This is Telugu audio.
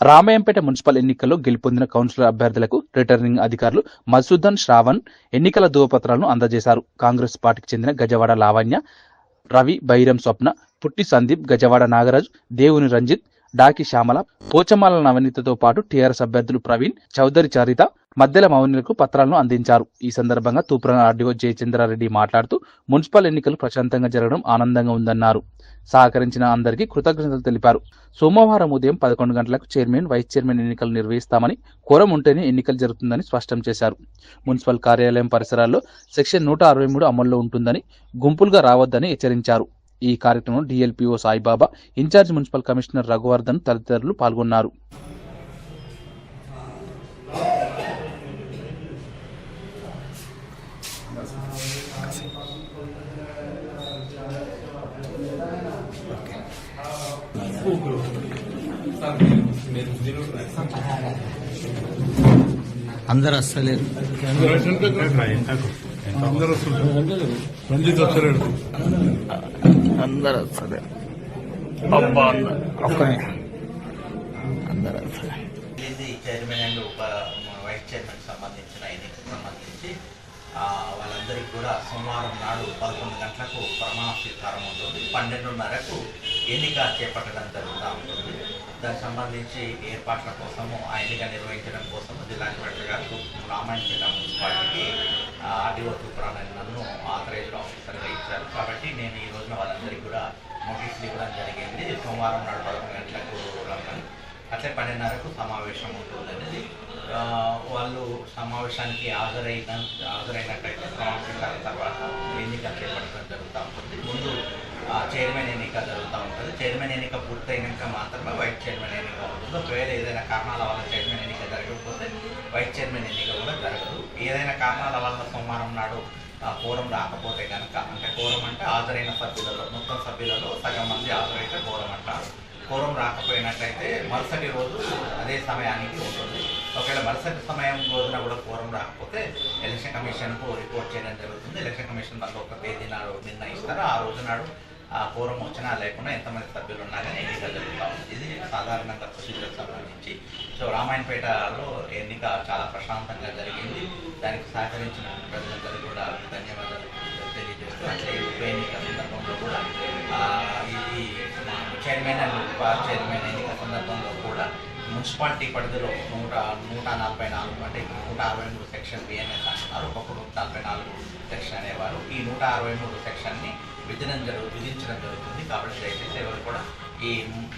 రామయ్యంపేట మున్సిపల్ ఎన్నికల్లో గెలుపొందిన కౌన్సిలర్ అభ్యర్థులకు రిటర్నింగ్ అధికారులు మధుసూదన్ శ్రావణ్ ఎన్నికల ధృవపత్రాలను అందజేశారు. కాంగ్రెస్ పార్టీకి చెందిన గజవాడ లావణ్య రవి బైరం స్వప్న పుట్టి సందీప్ గజవాడ నాగరాజ్ దేవుని రంజిత్ డాకి శ్యామల పోచమాల నవనీతతో పాటు టీఆర్ఎస్ అభ్యర్థులు ప్రవీణ్ చౌదరి చరిత మధ్యల మౌనిలకు పత్రాలను అందించారు. ఈ సందర్భంగా తూప్రాన్ ఆర్డీఓ జయచంద్రారెడ్డి మాట్లాడుతూ మున్సిపల్ ఎన్నికలు ప్రశాంతంగా జరగడం ఆనందంగా ఉందన్నారు. సహకరించిన అందరికీ కృతజ్ఞతలు తెలిపారు. సోమవారం ఉదయం పదకొండు గంటలకు చైర్మన్ వైస్ చైర్మన్ ఎన్నికలు నిర్వహిస్తామని కోరం ఉంటేనే ఎన్నికలు జరుగుతుందని స్పష్టం చేశారు. మున్సిపల్ కార్యాలయం పరిసరాల్లో సెక్షన్ నూట అరవై మూడు అమల్లో ఉంటుందని గుంపులుగా రావద్దని హెచ్చరించారు. ఈ కార్యక్రమంలో DLPO Saibaba in-charge municipal commissioner Raghuvardhan తదితరులు పాల్గొన్నారు. అందరు వస్తలేరు అందరూ రంజిత్ వచ్చాడు. అందరు వస్తలేరు అబ్బా అందరు ఇది చైర్మన్ అండ్ వైస్ చైర్మన్ సంబంధించిన ఎన్నికకు సంబంధించి ఆ, వాళ్ళందరికీ కూడా సోమవారం నాడు పదకొండు గంటలకు ప్రమాణ స్వీకారం ఉంటుంది. పన్నెండున్నరకు ఎన్నిక చేపట్టడం జరుగుతూ ఉంటుంది. దానికి సంబంధించి ఏర్పాట్ల కోసము ఆ ఎన్నిక నిర్వహించడం కోసం జిల్లా కలెక్టర్ గారు రామాయణపేట మున్సిపాలిటీకి ఆర్డీఓ తూపురాన్ని నన్ను ఆథరైజ్డ్ ఆఫీసర్గా ఇచ్చారు. కాబట్టి నేను ఈ రోజున వాళ్ళందరికీ కూడా నోటీసులు ఇవ్వడం జరిగింది. సోమవారం నాడు పదకొండు గంటలకు రమ్మని. అట్లే పన్నెండున్నరకు సమావేశం ఉంటుందనేది. వాళ్ళు సమావేశానికి హాజరైన హాజరైనట్టయితే సమావేశం తర్వాత ఎన్నిక చేపట్టడం జరుగుతూ ఉంటుంది. ముందు చైర్మన్ ఎన్నిక జరుగుతూ ఉంటుంది. చైర్మన్ ఎన్నిక పూర్తయినాక మాత్రమే వైస్ చైర్మన్ ఎన్నిక ఉంటుంది ఒకవేళ ఏదైనా కారణాల వల్ల చైర్మన్ ఎన్నిక జరగకపోతే వైస్ చైర్మన్ ఎన్నిక కూడా జరగదు. ఏదైనా కారణాల వల్ల సోమవారం నాడు ఆ, కోరం రాకపోతే కనుక అంటే కోరం అంటే హాజరైన సభ్యులలో మొత్తం సభ్యులలో సగం మంది హాజరైతే కోరం అంటారు. కోరం రాకపోయినట్లయితే మరుసటి రోజు అదే సమయానికి ఉంటుంది. ఒకవేళ మరుసటి సమయం రోజున కూడా కోరం రాకపోతే ఎలక్షన్ కమిషన్కు రిపోర్ట్ చేయడం జరుగుతుంది. ఎలక్షన్ కమిషన్ వాళ్ళు ఒక తేదీ నాడు నిర్ణయిస్తారు. ఆ రోజు నాడు ఆ కోరం వచ్చినా లేకుండా ఎంతమంది సభ్యులు ఉన్నా కానీ ఎన్నిక జరుగుతూ ఉంది ఇది సాధారణంగా ప్రొసీజర్ సంబంధించి. సో రామాయణపేటలో ఎన్నిక చాలా ప్రశాంతంగా జరిగింది. దానికి సహకరించిన చైర్మన్ అండ్ ఉప చైర్మన్ ఎన్నిక సందర్భంలో కూడా మున్సిపాలిటీ పరిధిలో నూట నూట నలభై నాలుగు అంటే నూట అరవై మూడు సెక్షన్ బిఎన్ఎస్ అంటున్నారు ఒకప్పుడు నూట నలభై నాలుగు సెక్షన్ అనేవారు. ఈ నూట అరవై మూడు సెక్షన్ని విధించడం జరుగు విధించడం జరుగుతుంది కాబట్టి దయచేసి ఎవరు కూడా ఈ